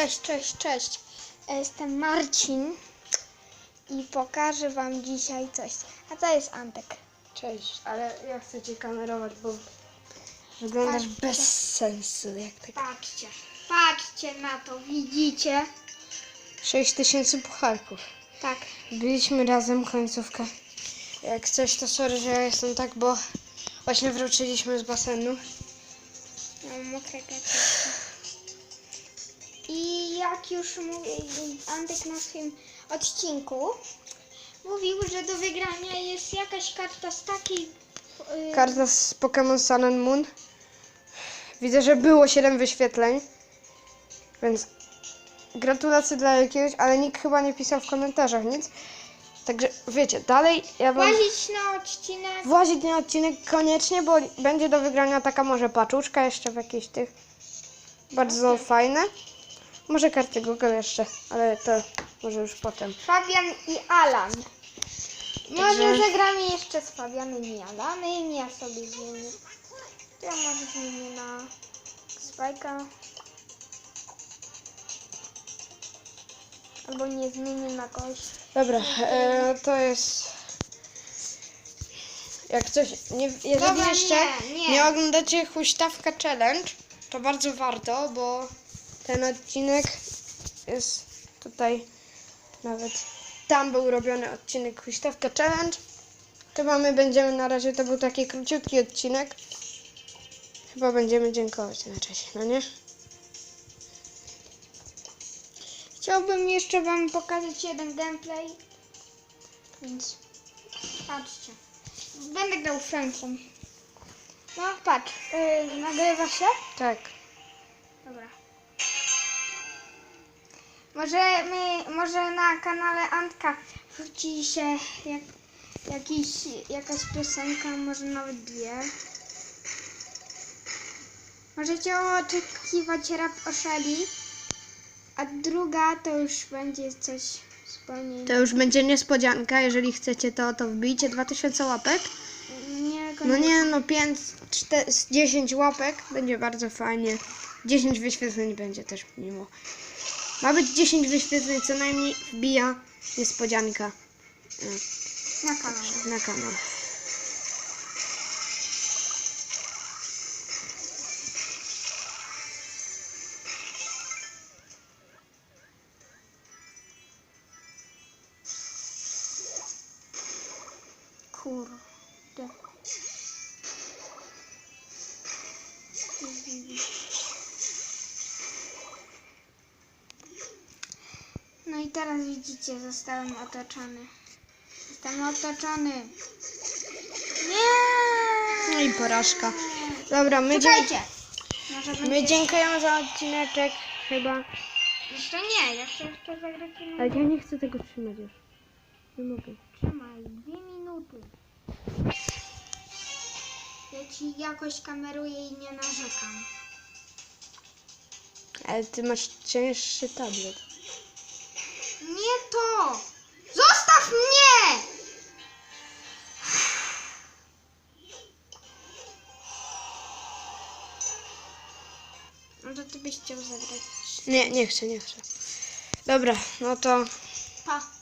Cześć, cześć, cześć. Ja Jestem Marcin i pokażę wam dzisiaj coś. A to jest Antek. Cześć, ale ja chcę cię kamerować, bo wyglądasz Patrzcie. bez sensu. Jak tak. Patrzcie, patrzcie na to, widzicie? 6 tysięcy pucharków. Tak. Byliśmy razem końcówkę. Jak coś, to sorry, że ja jestem tak, bo właśnie wróciliśmy z basenu. Mam mokre gacie. Jak już mówię, Antek na swoim odcinku mówił, że do wygrania jest jakaś karta z takiej... y, Karta z Pokémon Sun and Moon. Widzę, że było 7 wyświetleń. Więc gratulacje dla jakiegoś, ale nikt chyba nie pisał w komentarzach nic. Także wiecie, dalej ja wam... Włazić na odcinek. Włazić na odcinek koniecznie, bo będzie do wygrania taka może paczuszka jeszcze w jakichś tych. Bardzo fajne. Może karty Google jeszcze, ale to może już potem. Fabian i Alan. Może Także- zagramy jeszcze z Fabianem i Alanem. Ja sobie zmienię. Ja może zmienię na Spajka. Albo nie zmienię na kogoś. Dobra, e, to jest. Jak coś. Nie, jeżeli Dobra, jeszcze nie, nie. oglądacie huśtawka challenge, to bardzo warto, bo ten odcinek jest tutaj nawet tam był robiony odcinek huśtawka challenge. Chyba my będziemy na razie, to był taki króciutki odcinek. Chyba będziemy dziękować na czasie, no nie? Chciałbym jeszcze wam pokazać jeden gameplay. Więc patrzcie. Będę grał Frankiem. No patrz, yy, nagrywa się? Tak. Dobra. Może my, może na kanale Antka wróci się jak, jakiś, jakaś piosenka, może nawet dwie. Możecie oczekiwać rap o Shelly, a druga to już będzie coś zupełnie To już będzie niespodzianka, jeżeli chcecie to, to wbijcie 2000 łapek. nie No nie, no 5, 4, 10 łapek będzie bardzo fajnie. 10 wyświetleń będzie też miło. Ma być 10 wyświetleń, co najmniej wbija niespodzianka na kanale. na kanał. Kurde. No i teraz widzicie, zostałem otoczony. Jestem otoczony. Nie! No i porażka. Dobra, my, dzie- Czekajcie! Może my będzie... dziękujemy za odcineczek chyba. Jeszcze nie, jeszcze chcę zagrać Ale ja nie chcę tego trzymać już. Nie mogę. Trzymaj, dwie minuty. Ja ci jakoś kameruję i nie narzekam. Ale ty masz cięższy tablet. Nie to! Zostaw mnie! No to ty byś chciał zagrać. Nie, nie chcę, nie chcę. Dobra, no to Pa.